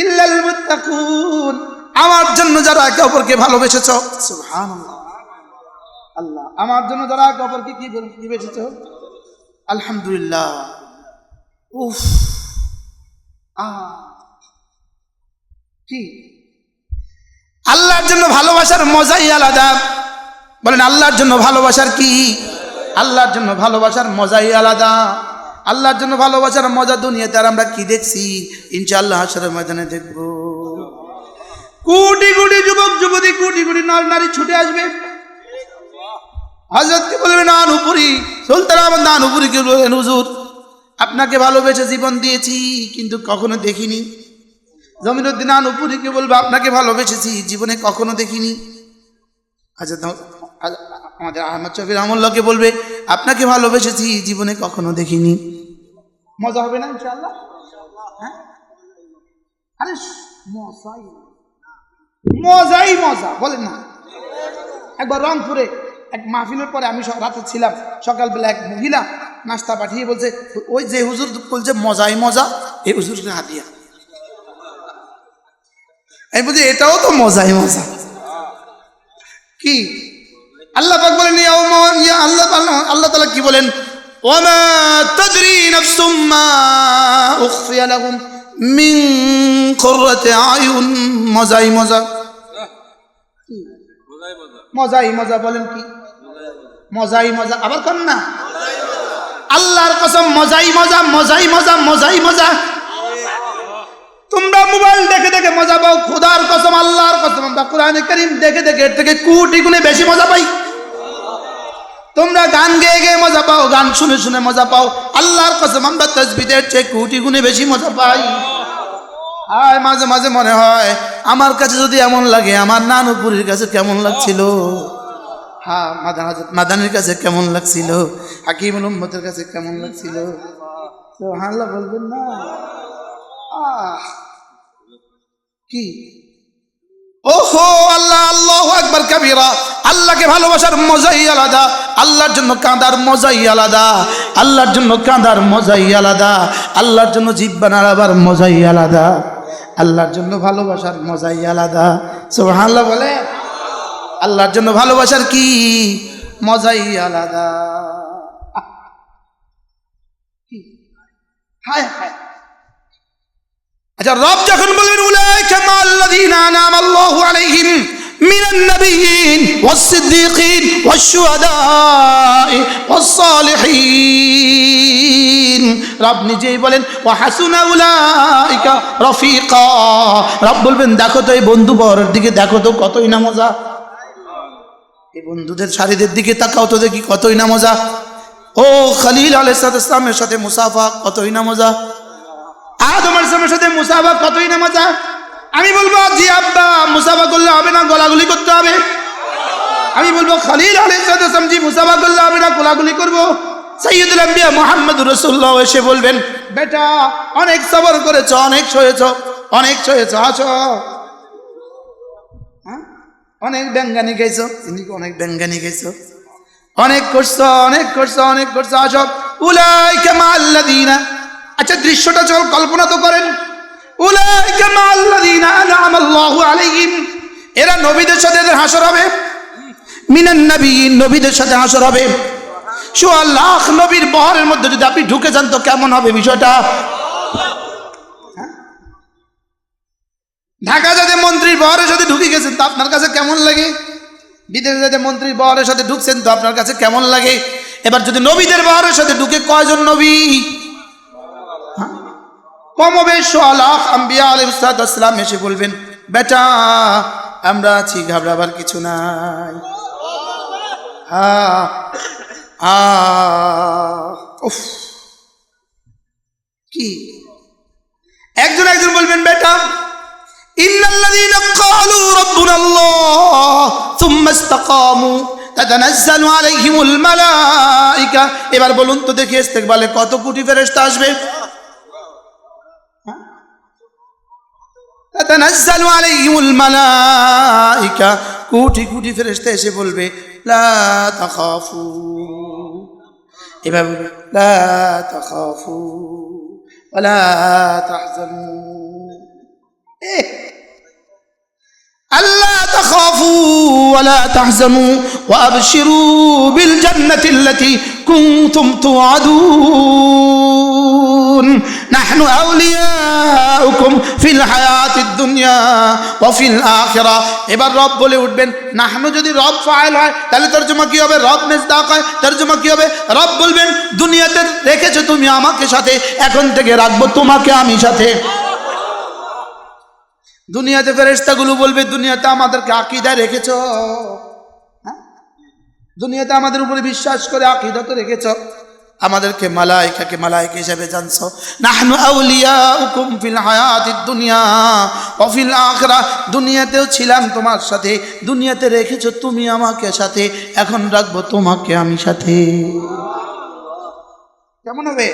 ইল্লাল মুত্তাকুন। আমার জন্য যারা একে অপরকে ভালোবেসেছ, সুবহানাল্লাহ। আল্লাহ, আমার জন্য যারা একে অপরকে কি বল- কি বেসেছ আলহামদুলিল্লাহ। উফ আহ কি? আল্লাহর জন্য ভালোবাসার মজাই আলাদা। বলেন, আল্লাহর জন্য ভালোবাসার কি? আল্লাহর জন্য ভালোবাসার মজাই আলাদা। আল্লাহর জন্য ভালোবাসার মজা দুনিয়াতে, আর আমরা কি দেখছি? ইনশাআল্লাহ হাসরের ময়দানে দেখব। কোটি কোটি যুবক, যুবতী, কোটি কোটি নর, নারী ছুটে আসবে। হজরতকে বলবে? না, নুপুরি। সুলতান আমার না নুপুরিকে বলবেন হুজুর, আপনাকে ভালোবেসে জীবন দিয়েছি, কিন্তু কখনো দেখিনি। জমিনুদ্দিন আনুপুরিকে বলবে? আপনাকে ভালোবেসেছি, জীবনে কখনো দেখিনি। আচ্ছা আমাদের আহমদ শফির আমল্লাকে বলবে, আপনাকে ভালোবেসেছি, জীবনে কখনো দেখিনি। মজা হবে না, ইনশাআল্লাহ? হ্যাঁ? আরে মজাই মজাই মজা, বলেন না। একবার রংপুরে এক মাহফিলের পরে আমি রাতে ছিলাম, সকালবেলা এক মহিলা নাস্তা পাঠিয়ে বলছে, ওই যে হুজুর বলছে, মজাই মজা, এই হুজুরকে হাতিয়া আমি বলছি, এটাও তো মজাই মজা। কি? আল্লাহ পাক বলেন, ইয়া আল্লাহ আল্লাহ তাআলা কি বলেন? ওয়ামা তাদরি নাফসুম মা উখফিয়া লাহুম মিন কুররাতি আয়ুন। মজাই মজা। মজাই মজা বলেন কি? মজাই মজা। আবার কোন না? আল্লাহর কসম, মজাই মজা মজাই মজা মজাই মজা। তোমরা মোবাইল দেখে দেখে মজা পাও। খোদার কসম, আল্লাহর কসম। আমরা কোরআনে করিম দেখে দেখে এর থেকে কোটি গুণে বেশি মজা পাই। তোমরা গান গেয়ে গেয়ে মজা পাও, গান শুনে শুনে মজা পাও। আল্লাহর কসম, আমরা তসবিদের চেয়ে কোটি গুণে বেশি মজা পাই। আর মাঝে মাঝে মনে হয়, আমার কাছে যদি এমন লাগে, আমার নানুপুরির কাছে কেমন লাগছিল? হ্যাঁ মাদান মাদানের কাছে কেমন লাগছিল? হাকিমুল উম্মতের কাছে কেমন লাগছিল? তো হাল্লা বলবেন না? আহ, কি? ওহো, আল্লাহ আল্লাহ একবার কাবিরা। আল্লাহকে ভালোবাসার মজাই আলাদা। আল্লাহর জন্য কাঁদার মজাই আলাদা। আল্লাহর জন্য কাঁদার মজাই আলাদা। আল্লাহর জন্য জিব্বা নাড়াবার মজাই আলাদা। আল্লাহর জন্য ভালোবাসার মজাই আলাদা। সুবহানাল্লাহ বলে? আল্লাহর জন্য ভালোবাসার কি? মজাই আলাদা। হায় হায়। আচ্ছা রব যখন বলবেন উলাইকা মাল্লাযীনা আনআমা আল্লাহু আলাইহিম মিনান নাবিয়িন ওয়াস-সিদ্দীকিন ওয়াশ-শুহাদা'i ওয়াস-সালিহিন। রব নিজেই বলেন ওয়া হাসুনা উলাইকা রফিকা। রব বলবেন, দেখো তো এই বন্ধু বরের দিকে, দেখো তো কতই না মজা। এই বন্ধুদের শাড়িদের দিকে তাকাও তো দেখি কতই না মজা। ও খলিল আলাইহিস সালামের সাথে মুসাফা কতই না মজা। আদম আলাইহিসসালামের সাথে মুসাফা কতই না মজা। আমি বলব, জি আব্বা, মুসাফা করলে হবে না, গলাগুলি করতে হবে। আমি বলব, খালিল আলাইহিসসালাম জি, মুসাফা করলে হবে না, গোলাগুলি করব। সৈয়দুল আম্বিয়া মোহাম্মদ রসুল্লাহ এসে বলবেন, বেটা, অনেক সবর করেছ, অনেক সয়েছ অনেক সয়েছ, আছো? অনেক ব্যাঙ্গানি গেছো তিনি অনেক ব্যাঙ্গানি গেছো অনেক করছ অনেক করছ অনেক করছ আসো উলাইকা মাল্লাযীনা আচ্ছা দৃশ্যটা চল, কল্পনা তো করেন। এরা নবীদের সাথে এদের হাসর হবে। মিনান নবীন, নবীদের সাথে হাসর হবে। সোয়া লাখ নবীর বহরের মধ্যে যদি আপনি ঢুকে যান তো কেমন হবে বিষয়টা? হ্যাঁ? ঢাকা যাতে মন্ত্রীর বহরের সাথে ঢুকে গেছেন তো আপনার কাছে কেমন লাগে? বিদেশে যাতে মন্ত্রীর বহরের সাথে ঢুকছেন তো আপনার কাছে কেমন লাগে? এবার যদি নবীদের বহরের সাথে ঢুকে কয়জন নবী? কমবেশ আলাহ আম্বিয়া আলাইসালাম এসে বলবেন, বেটা, আমরা আছি, ঘাবড়াবার কিছু নাই। কি? একজন একজন বলবেন, বেটা এবার বলুন তো দেখি ইস্তেকবালে কত কোটি ফেরেশতা আসবে? تنزل عليهم الملائكة. كوتي كوتي ফেরেশতা এসে বলবে লা তাখাফু। لا تخافوا ولا تحزنوا ألا تخافوا ولا تحزنوا وأبشروا بالجنة التي كنتم توعدون نحن أولياؤكم في الحياة الدنيا وفي الآخرة এবার রব বলে উঠবেন নাহনু যদি রব ফাইল হয় তাহলে তর্জমা কি হবে রব মেজদাক হয় তর্জমা কি হবে রব বলবেন দুনিয়াতে রেখেছো তুমি আমাকে সাথে এখন থেকে রাখবো তোমাকে আমি সাথে দুনিয়াতে ফেরেস্তাগুলো বলবে দুনিয়াতে আমাদেরকে আকিদায় রেখেছ হ্যাঁ? দুনিয়াতে আমাদের উপরে বিশ্বাস করে আকিদা তো রেখেছ আমাদেরকে মালাইকাকে মালাইকা হিসেবে জানছো। নাহনু আউলিয়াউকুম ফিল হায়াতিদ দুনিয়া ওয়া ফিল আখিরা। দুনিয়াতেও ছিলাম তোমার সাথে, দুনিয়াতে রেখেছো তুমি আমাকে সাথে, এখন রাখব তোমাকে আমি সাথে। কেমন হবে?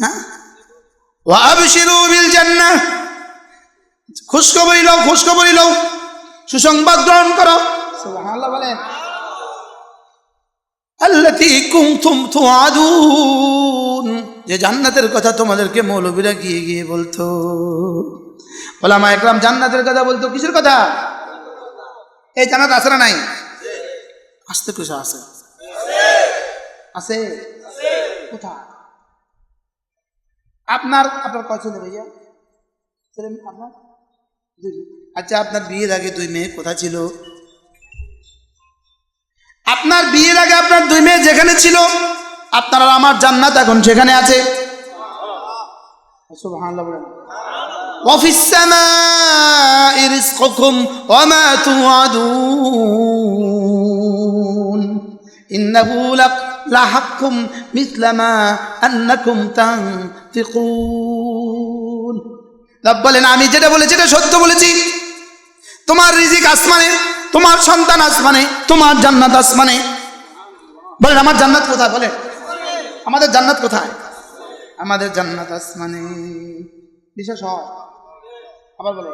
হ্যাঁ? ওয়া আবশিরু বিল জান্নাহ। খুশখবরি লও খুশখবরি লও। সুসংবাদ গ্রহণ করো। সুবহানাল্লাহ বলেন। আল্লাতী কুনতুম তুআদুন। যে জান্নাতের কথা তোমাদেরকে মৌলবীরা গিয়ে গিয়ে বলতো। ওলামা একরাম, জান্নাতের কথা বলতো। কিসের কথা? এই জান্নাত আছে না নাই? আসতে কুসা আছে। আছে? কোথায়? আপনার আপনার কয় ছেলে ভাইয়া আপনার? আচ্ছা আপনার বিয়ের আগে দুই মেয়ে কোথায় ছিল? আপনার বিয়ের আগে আপনার দুই মেয়ে যেখানে ছিল আপনার আর আমার জান্নাত এখন সেখানে আছে সুবহানাল্লাহ বলেন وفي السماء رزقكم وما توعدون إنه لق- لحق مثل ما أنكم تنطقون রব বলেন আমি যেটা বলেছি এটা সত্য বলেছি তোমার রিজিক আসমানে তোমার সন্তান আসমানে, তোমার জান্নাত আসমানে। বলেন, আমার জান্নাত কোথায়? বলেন। আমাদের জান্নাত কোথায়? আমাদের জান্নাত আসমানে। হয়। আবার বলে।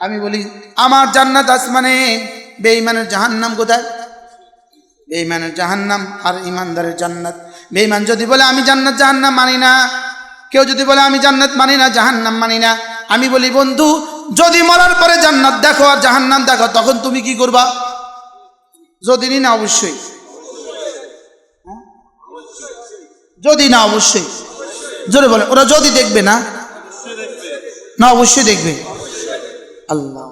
আমি বলি, আমার জান্নাত আসমানে, বেঈমানের জাহান্নাম কোথায়? বেঈমানের জাহান্নাম আর ইমানদারের জান্নাত। বেঈমান যদি বলে, আমি জান্নাত, জাহান্নাম মানি না। কেউ যদি বলে, আমি জান্নাত মানি না, জাহান্নাম মানি না। আমি বলি, বন্ধু যদি মরার পরে জান্নাত দেখো আর জাহান্নাম দেখো তখন তুমি কি করবা যদি নি না অবশ্যই হ্যাঁ? যদি না অবশ্যই জোরে বলে ওরা যদি দেখবে না না অবশ্যই দেখবে আল্লাহ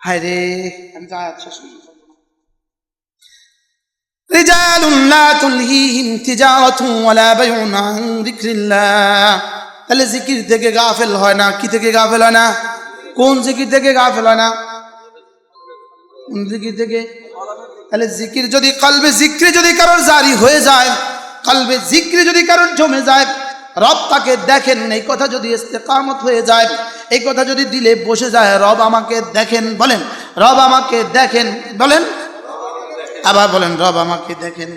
হায় রে আমি তো আয়াত শেষ করছি। رجال لا تلهيهم تجارة ولا بيع عن ذكر الله তাহলে জিকির থেকে গাফেল হয় না, কি থেকে গাফেল হয় না? কোন জিকির থেকে গাফেল হয় না? কোন জিকির থেকে? তাহলে জিকির যদি কালবে জিক্রি যদি কারোর জারি হয়ে যায়, কালবে জিক্রি যদি কারোর জমে যায়, রব তাকে দেখেন, এই কথা যদি ইস্তেকামত হয়ে যায়, এই কথা যদি দিলে বসে যায়, রব আমাকে দেখেন, বলেন, রব আমাকে দেখেন, বলেন, আবার বলেন, রব আমাকে দেখেন।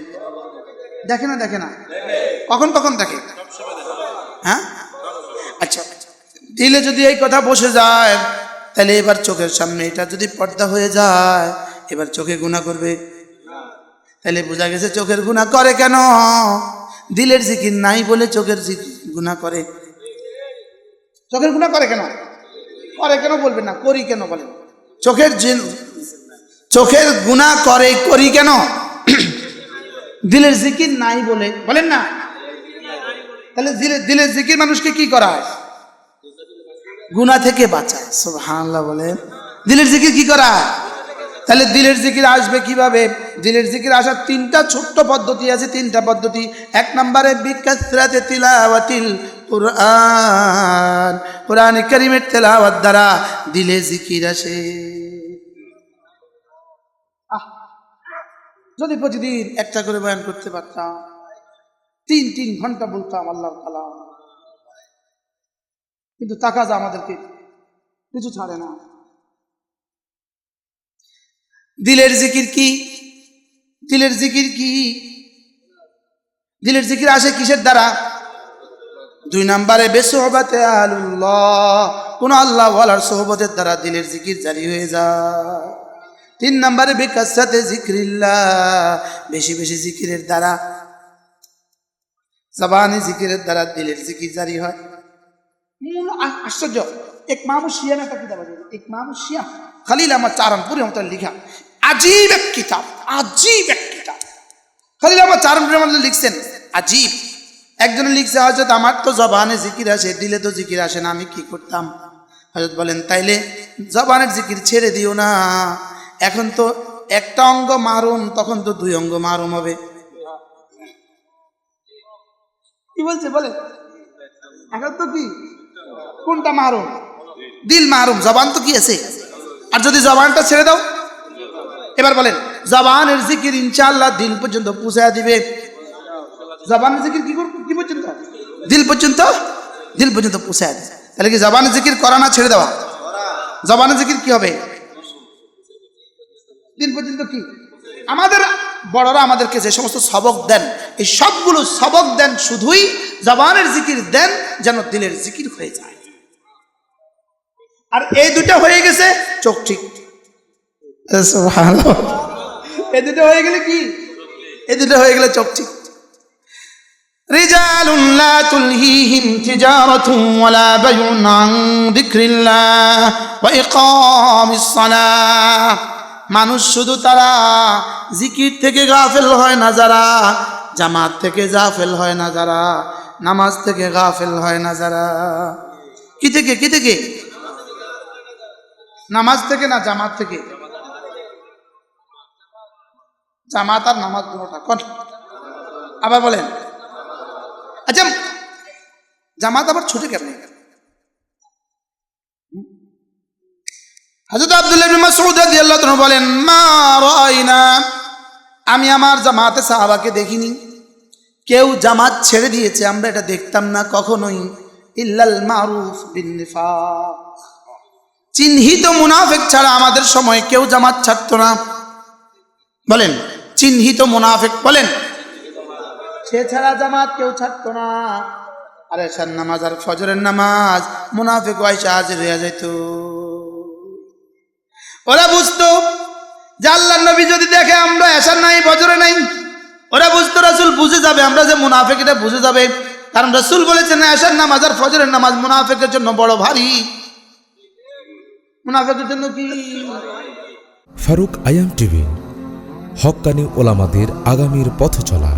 দেখে না দেখে না? কখন কখন দেখে? হ্যাঁ? আচ্ছা দিলে যদি এই কথা বসে যায়, তাহলে এবার চোখের সামনে এটা যদি পর্দা হয়ে যায়, এবার চোখে গুণা করবে। তাহলে বোঝা গেছে চোখের গুণা করে কেন? দিলের জিকির নাই বলে চোখের গুণা করে। চোখের গুণা করে কেন? করে কেন বলবেন না, করি কেন বলেন? চোখের চোখের গুণা করে, করি কেন? দিলের জিকির নাই বলে, বলেন না? তাহলে দিলের দিলের জিকির মানুষকে কি করায়? গুণা থেকে বাঁচায়। সুবহানাল্লাহ বলেন দিলের জিকির কি করা? তাহলে দিলের জিকির আসবে কীভাবে? দিলের জিকির আসার তিনটা ছোট্ট পদ্ধতি আছে, তিনটা পদ্ধতি। এক নম্বরে, বিকাসরাতে তিলাওয়াতিল কোরআন। কোরআন করিমের তেলাওয়াত দ্বারা দিলে জিকির আসে। যদি প্রতিদিন একটা করে বয়ান করতে পারতাম, তিন তিন ঘণ্টা বলতাম আল্লাহ কালাম। কিন্তু যা আমাদেরকে কিছু ছাড়ে না। দিলের জিকির কি? দিলের জিকির কি? দিলের জিকির আসে কিসের দ্বারা? দুই নাম্বারে, বেসহবাতে আলুল্লাহ কোন আল্লাহ ওয়ালার সোহবতের দ্বারা দিলের জিকির জারি হয়ে যায়। তিন নাম্বারে বেকাসাতে জিক্রিল্লাহ। বেশি বেশি জিকিরের দ্বারা, জবানি জিকিরের দ্বারা দিলের জিকির জারি হয়। আশ্চর্য এক মামু শিয়াম একটা কিতাব আছে এক মামু শিয়াম খালিল আমার চারণপুরি মতো লিখা আজীব এক কিতাব আজীব এক কিতাব খালিল আমার চারণপুরের মধ্যে লিখছেন আজীব একজনে লিখছে হজরত আমার তো জবানে জিকির আসে দিলে তো জিকির আসে না আমি কি করতাম হজরত বলেন তাইলে জবানের জিকির ছেড়ে দিও না এখন তো একটা অঙ্গ মারুম তখন তো দুই অঙ্গ মারুম হবে কি বলছে বলে এখন তো কি কোনটা মারুম দিল মারুম জবান তো কি আছে? আর যদি জবানটা ছেড়ে দাও। এবার বলেন, জবানের জিকির ইনশাআল্লাহ দিল পর্যন্ত পুষায় দিবে। জবানের জিকির কি করব কি পর্যন্ত? দিল পর্যন্ত? দিল পর্যন্ত পুষায় দেয় তাহলে কি জবানের জিকির করা না ছেড়ে দেওয়া? জবানের জিকির কি হবে? দিন পর্যন্ত কি? আমাদের বড়রা আমাদেরকে যে সমস্ত সবক দেন, এই সবগুলো সবক দেন শুধুই জবানের জিকির দেন যেন দিলের জিকির হয়ে যায়। আর এই দুটো হয়ে গেছে চোখ ঠিক সুবহানাল্লাহ। এই দুটো হয়ে গেলে কি এই দুটো হয়ে গেলে চোখ ঠিক رجال لا تلهيهم تجارة ولا بيع عن ذكر الله وإقام الصلاة মানুষ শুধু তারা জিকির থেকে গাফেল হয় না যারা জামাত থেকে গাফেল হয় না যারা নামাজ থেকে গাফেল হয় না যারা কি থেকে কি থেকে নামাজ থেকে না জামাত থেকে? জামাত আর নামাজ দুটোটা, কোন। আবার বলেন। আচ্ছা জামাত আবার ছুটে কেমন? হযরত আব্দুল্লাহ ইবনে মাসউদ রাদিয়াল্লাহু তাআলা বলেন, মা রাইনা, আমি আমার জামাতে সাহাবাকে দেখিনি। কেউ জামাত ছেড়ে দিয়েছে, আমরা এটা দেখতাম না কখনোই। ইল্লাল মারুফ বিন নিফাক। চিহ্নিত মুনাফেক ছাড়া আমাদের সময় কেউ জামাত ছাড়তো না। বলেন, চিহ্নিত মুনাফেক বলেন। সে ছাড়া জামাত কেউ ছাড়তো না। আর এসার নামাজ আর ফজরের নামাজ মুনাফিক ওয়াইসা হাজির হয়ে যেত ওরা বুঝতো যে আল্লাহ নবী যদি দেখে আমরা এসার নাই, ফজরে নাই, ওরা বুঝতো রাসুল বুঝে যাবে, আমরা যে মুনাফিক এটা বুঝে যাবে। কারণ রাসুল বলেছেন এসার নামাজ আর ফজরের নামাজ মুনাফিকের জন্য বড় ভারী। মুনাফিকের জন্য কি? ফারুক আয়াম টিভি হক্কানি ওলামাদের আগামীর পথ চলা